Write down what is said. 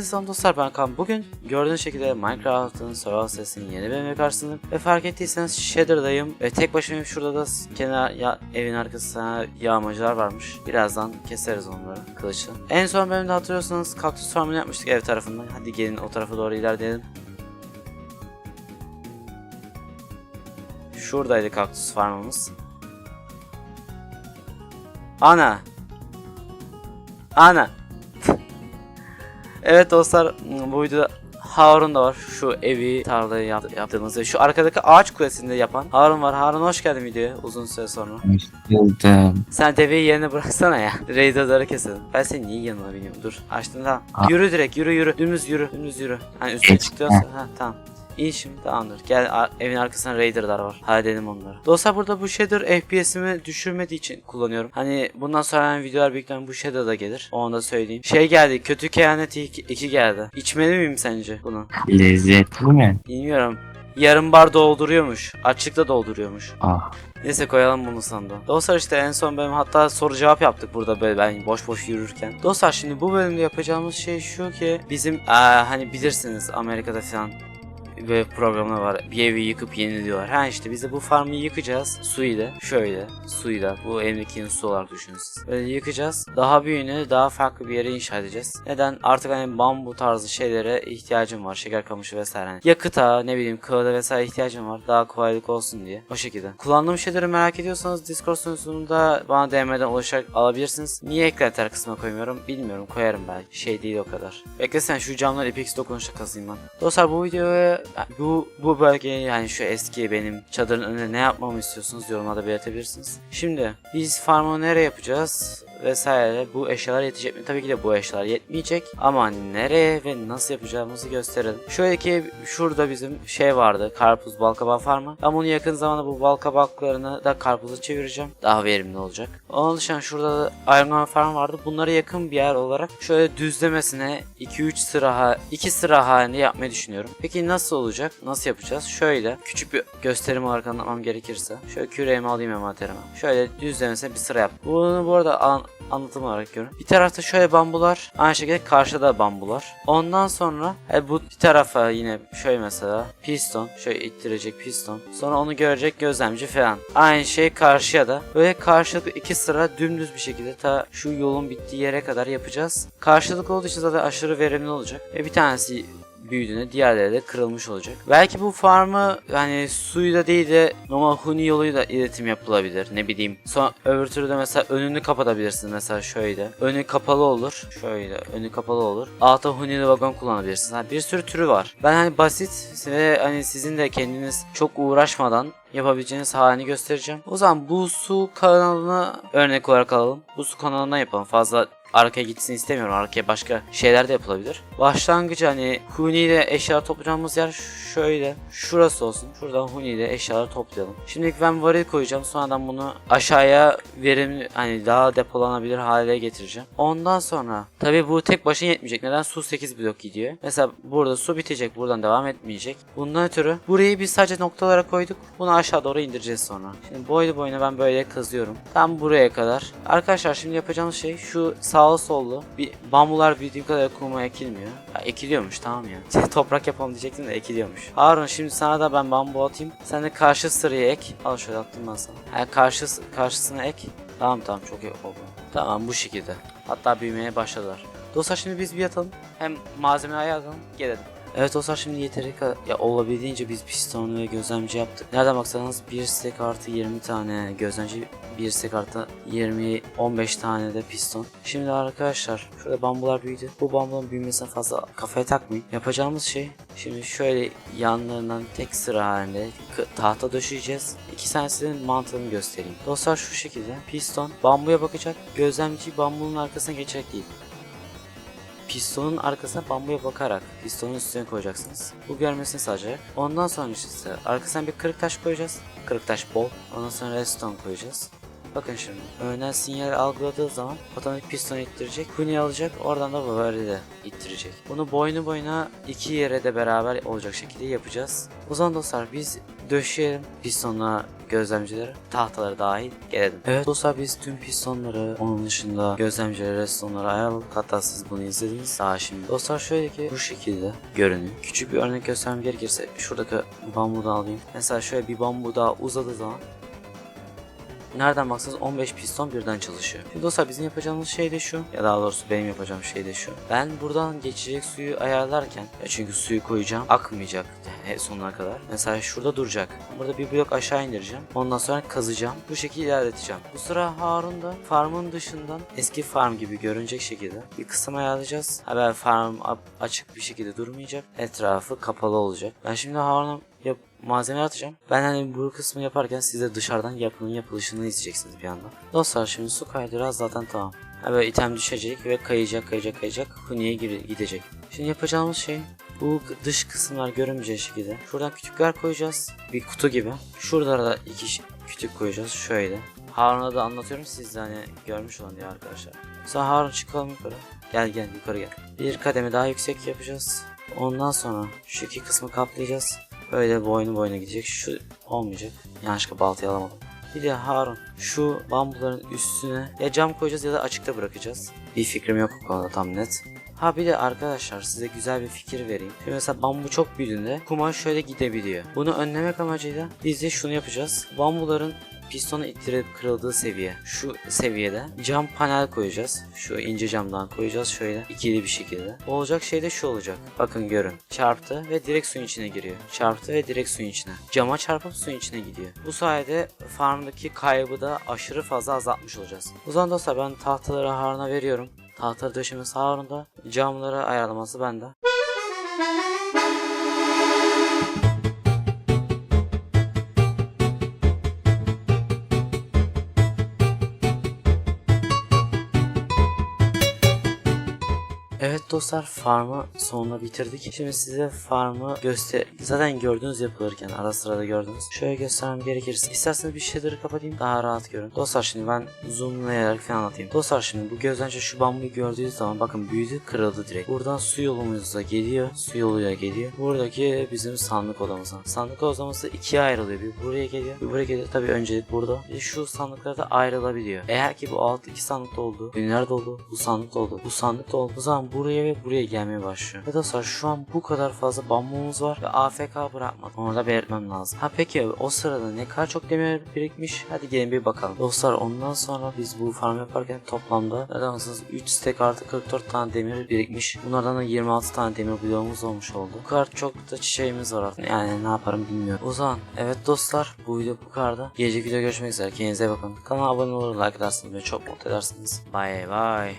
Hepinize selam dostlar ben Kaan. Bugün gördüğünüz şekilde Minecraft'ın survival sesinin yeni bölümüne karşısındayım. Ve fark ettiyseniz Shader'dayım. Ve tek başımayım şurada da kenar ya, evin arkasında yağmacılar varmış. Birazdan keseriz onları kılıçla. En son bölümde hatırlıyorsanız kaktüs farmını yapmıştık ev tarafından. Hadi gelin o tarafa doğru ilerleyelim. Şuradaydı kaktüs farmımız. Ana. Ana. Evet dostlar bu videoda Harun da var. Şu evi tarlayı yap- yaptığımız ve şu arkadaki ağaç kulesinde yapan Harun var. Harun hoş geldin videoya uzun süre sonra. Hoş buldum. Sen deveyi yerine bıraksana ya. Raider'ları keselim. Ben senin niye yanına biniyorum? Dur. Açtın tamam. Aa. Yürü direkt yürü yürü. Dümdüz yürü. Dümdüz yürü. Hani üstüne Geç. çık diyorsa. Ha tamam. İyi şimdi tamamdır. Gel evin arkasında Raider'lar var. Halledelim onları. Dostlar burada bu shader FPS'imi düşürmediği için kullanıyorum. Hani bundan sonra yani videolar büyük bu shader'da gelir. Onu da söyleyeyim. Şey geldi. Kötü kehanet 2 geldi. İçmeli miyim sence bunu? Lezzetli mi? Bilmiyorum. Yarım bar dolduruyormuş. Açlıkta dolduruyormuş. Ah. Neyse koyalım bunu sandığa. Dostlar işte en son bölüm hatta soru cevap yaptık burada böyle ben boş boş yürürken. Dostlar şimdi bu bölümde yapacağımız şey şu ki bizim eee, hani bilirsiniz Amerika'da falan ve programlar var. Bir evi yıkıp yeniliyorlar. Ha işte biz de bu farmı yıkacağız. Su ile. Şöyle. Suyla. Bu evdeki su olarak düşünün siz. Böyle yıkacağız. Daha büyüğünü daha farklı bir yere inşa edeceğiz. Neden? Artık hani bambu tarzı şeylere ihtiyacım var. Şeker kamışı vesaire. Hani yakıta ne bileyim kağıda vesaire ihtiyacım var. Daha kolaylık olsun diye. O şekilde. Kullandığım şeyleri merak ediyorsanız Discord sunucusunda bana DM'den ulaşarak alabilirsiniz. Niye eklentiler kısmına koymuyorum bilmiyorum. Koyarım belki. Şey değil o kadar. Beklesen şu camları Epix dokunuşla kazıyım ben. Dostlar bu videoya bu bu bölgeye yani şu eski benim çadırın önüne ne yapmamı istiyorsunuz yorumlarda belirtebilirsiniz. Şimdi biz farmı nereye yapacağız? Vesaire bu eşyalar yetecek mi? Tabii ki de bu eşyalar yetmeyecek ama nereye ve nasıl yapacağımızı gösterelim. Şöyle ki şurada bizim şey vardı karpuz balkabağ farmı. Ben bunu yakın zamanda bu balkabaklarını da karpuza çevireceğim. Daha verimli olacak. Onun dışında şurada da Iron farm vardı. Bunlara yakın bir yer olarak şöyle düzlemesine 2-3 sıra ha- 2 sıra halinde yapmayı düşünüyorum. Peki nasıl olacak? Nasıl yapacağız? Şöyle küçük bir gösterim olarak anlatmam gerekirse. Şöyle küreğimi alayım envanterime. Şöyle düzlemesine bir sıra yap. Bunu bu arada anlatım olarak görün. Bir tarafta şöyle bambular. Aynı şekilde karşıda bambular. Ondan sonra e, bu bir tarafa yine şöyle mesela piston. Şöyle ittirecek piston. Sonra onu görecek gözlemci falan. Aynı şey karşıya da. Böyle karşılıklı iki sıra dümdüz bir şekilde ta şu yolun bittiği yere kadar yapacağız. Karşılıklı olduğu için zaten aşırı verimli olacak. Ve bir tanesi büyüdüğünde diğerleri de kırılmış olacak. Belki bu farmı yani suyla değil de normal huni yoluyla iletim yapılabilir. Ne bileyim. Sonra öbür türlü de mesela önünü kapatabilirsin mesela şöyle. Önü kapalı olur. Şöyle önü kapalı olur. Altta hunili vagon kullanabilirsin. Yani bir sürü türü var. Ben hani basit ve hani sizin de kendiniz çok uğraşmadan yapabileceğiniz halini göstereceğim. O zaman bu su kanalına örnek olarak alalım. Bu su kanalından yapalım. Fazla arkaya gitsin istemiyorum. Arkaya başka şeyler de yapılabilir. Başlangıcı hani Huni ile eşya toplayacağımız yer şöyle. Şurası olsun. Şuradan Huni ile eşyaları toplayalım. Şimdi ben varil koyacağım. Sonradan bunu aşağıya verimli hani daha depolanabilir hale getireceğim. Ondan sonra tabi bu tek başına yetmeyecek. Neden? Su 8 blok gidiyor. Mesela burada su bitecek. Buradan devam etmeyecek. Bundan ötürü burayı biz sadece noktalara koyduk. Bunu aşağı doğru indireceğiz sonra. Şimdi boylu boyuna ben böyle kazıyorum. Tam buraya kadar. Arkadaşlar şimdi yapacağımız şey şu sağlı sollu bir bambular bildiğim kadar kuma ekilmiyor. Ya, ekiliyormuş tamam ya. Toprak yapalım diyecektim de ekiliyormuş. Harun şimdi sana da ben bambu atayım. Sen de karşı sıraya ek. Al şöyle attım ben sana. Yani karşı, karşısına ek. Tamam tamam çok iyi oldu. Tamam bu şekilde. Hatta büyümeye başladılar. Dostlar şimdi biz bir yatalım. Hem malzemeleri ayarlayalım gelelim. Evet dostlar şimdi yeteri kadar ya olabildiğince biz piston ve gözlemci yaptık. Nereden baksanız bir stack artı 20 tane gözlemci, bir stack artı 20 15 tane de piston. Şimdi arkadaşlar şurada bambular büyüdü. Bu bambuların büyümesine fazla kafaya takmayın. Yapacağımız şey şimdi şöyle yanlarından tek sıra halinde tahta döşeyeceğiz. İki tanesinin mantığını göstereyim. Dostlar şu şekilde piston bambuya bakacak. Gözlemci bambunun arkasına geçecek değil pistonun arkasına bambuya bakarak pistonun üstüne koyacaksınız. Bu görmesini sağlayacak. Ondan sonra işte arkasına bir kırık taş koyacağız. Kırık taş bol. Ondan sonra redstone koyacağız. Bakın şimdi. Önden sinyal algıladığı zaman otomatik piston ittirecek. Huni alacak. Oradan da böyle de ittirecek. Bunu boynu boyuna iki yere de beraber olacak şekilde yapacağız. O zaman dostlar biz döşeyelim. Pistonla gözlemcileri, tahtaları dahil gelelim. Evet dostlar biz tüm pistonları, onun dışında gözlemcileri, restonları ayarladık. Hatta siz bunu izlediniz daha şimdi. Dostlar şöyle ki bu şekilde görünüyor. Küçük bir örnek göstermem gerekirse şuradaki bambu da alayım. Mesela şöyle bir bambu daha uzadığı zaman Nereden baksanız 15 piston birden çalışıyor. Şimdi dostlar bizim yapacağımız şey de şu. Ya daha doğrusu benim yapacağım şey de şu. Ben buradan geçecek suyu ayarlarken ya çünkü suyu koyacağım akmayacak sonuna kadar. Mesela şurada duracak. Burada bir blok aşağı indireceğim. Ondan sonra kazacağım. Bu şekilde ilerleteceğim. Bu sıra Harun da farmın dışından eski farm gibi görünecek şekilde bir kısım ayarlayacağız. Haber farm açık bir şekilde durmayacak. Etrafı kapalı olacak. Ben şimdi Harun'a malzeme atacağım. Ben hani bu kısmı yaparken siz de dışarıdan yapının yapılışını izleyeceksiniz bir yandan. Dostlar şimdi su kaydırağı zaten tamam. Ha böyle item düşecek ve kayacak kayacak kayacak. Huniye gidecek. Şimdi yapacağımız şey bu dış kısımlar görünmeyecek şekilde. Şuradan kütükler koyacağız. Bir kutu gibi. Şurada da iki kütük koyacağız. Şöyle. Harun'a da anlatıyorum siz de hani görmüş olun diye arkadaşlar. Sonra Harun çıkalım yukarı. Gel gel yukarı gel. Bir kademe daha yüksek yapacağız. Ondan sonra şu iki kısmı kaplayacağız. Böyle boynu boyuna gidecek. Şu olmayacak. Yanlışlıkla baltayı alamadım. Bir de Harun şu bambuların üstüne ya cam koyacağız ya da açıkta bırakacağız. Bir fikrim yok o konuda tam net. Ha bir de arkadaşlar size güzel bir fikir vereyim. Şimdi mesela bambu çok büyüdüğünde kumaş şöyle gidebiliyor. Bunu önlemek amacıyla biz de şunu yapacağız. Bambuların pistonu ittirip kırıldığı seviye. Şu seviyede cam panel koyacağız. Şu ince camdan koyacağız şöyle ikili bir şekilde. Olacak şey de şu olacak. Bakın görün. Çarptı ve direkt suyun içine giriyor. Çarptı ve direkt suyun içine. Cama çarpıp suyun içine gidiyor. Bu sayede farmdaki kaybı da aşırı fazla azaltmış olacağız. O zaman dostlar ben tahtaları Harun'a veriyorum. Tahtaları döşemesi Harun'da. Camları ayarlaması bende. Evet dostlar farmı sonuna bitirdik. Şimdi size farmı göster... Zaten gördünüz yapılırken ara sıra da gördünüz. Şöyle göstermem gerekirse. İsterseniz bir shader'ı kapatayım daha rahat görün. Dostlar şimdi ben zoomlayarak falan anlatayım. Dostlar şimdi bu gözlemci şu bambuyu gördüğünüz zaman bakın büyüdü kırıldı direkt. Buradan su yolumuzda geliyor. Su yoluyla geliyor. Buradaki bizim sandık odamıza. Sandık odamızda ikiye ayrılıyor. Bir buraya geliyor. Bir buraya geliyor. Tabii öncelik burada. Bir şu sandıklara da ayrılabiliyor. Eğer ki bu alt iki sandıkta oldu. Nerede oldu? Bu sandıkta oldu. Bu sandıkta oldu. O zaman buraya ve buraya gelmeye başlıyor. Ve dostlar şu an bu kadar fazla bambumuz var ve AFK bırakmadım. Onu da belirtmem lazım. Ha peki o sırada ne kadar çok demir birikmiş? Hadi gelin bir bakalım. Dostlar ondan sonra biz bu farm yaparken toplamda baksanız 3 stack artı 44 tane demir birikmiş. Bunlardan da 26 tane demir bloğumuz olmuş oldu. Bu kadar çok da çiçeğimiz var artık. Yani ne yaparım bilmiyorum. O zaman evet dostlar bu video bu kadardı. Gelecek video görüşmek üzere. Kendinize bakın. Kanala abone olur, like edersiniz. Beni çok mutlu edersiniz. Bye bye.